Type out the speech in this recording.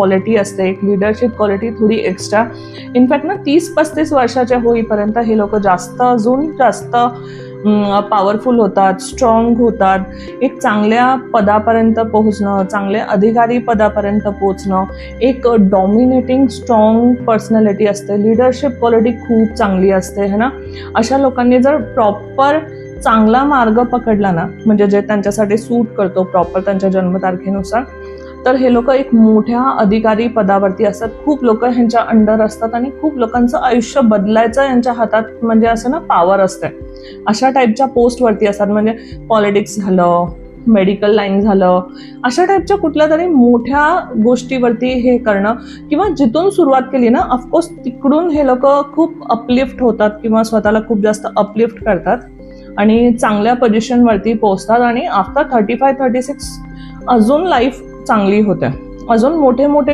Quality असते एक leadership quality थोडी एक्स्ट्रा इनफॅक्ट ना तीस पस्तीस वर्षाच्या होईपर्यंत हे लोक जास्त अजून जास्त पॉवरफुल होतात स्ट्रॉंग होतात. एक चांगल्या पदापर्यंत पोहोचणं चांगल्या अधिकारी पदापर्यंत पोहोचणं एक डॉमिनेटिंग स्ट्रॉंग पर्सनॅलिटी असते. लिडरशिप क्वालिटी खूप चांगली असते है ना? अशा लोकांनी जर प्रॉपर चांगला मार्ग पकडला ना म्हणजे जे त्यांच्यासाठी सूट करतो प्रॉपर त्यांच्या जन्मतारखेनुसार तर हे लोक एक मोठ्या अधिकारी पदावरती असतात. खूप लोक ह्यांच्या अंडर असतात आणि खूप लोकांचं आयुष्य बदलायचं यांच्या हातात म्हणजे असं ना पॉवर असते. अशा टाईपच्या पोस्टवरती असतात. म्हणजे पॉलिटिक्स झालं मेडिकल लाईन झालं. अशा टाईपच्या कुठल्या तरी मोठ्या गोष्टीवरती हे करणं किंवा जिथून सुरुवात केली ना ऑफकोर्स तिकडून हे लोक खूप अपलिफ्ट होतात किंवा स्वतःला खूप जास्त अपलिफ्ट करतात आणि चांगल्या पोझिशनवरती पोहोचतात आणि after thirty five thirty six अजून लाईफ चांगली होते अजून मोठे मोठे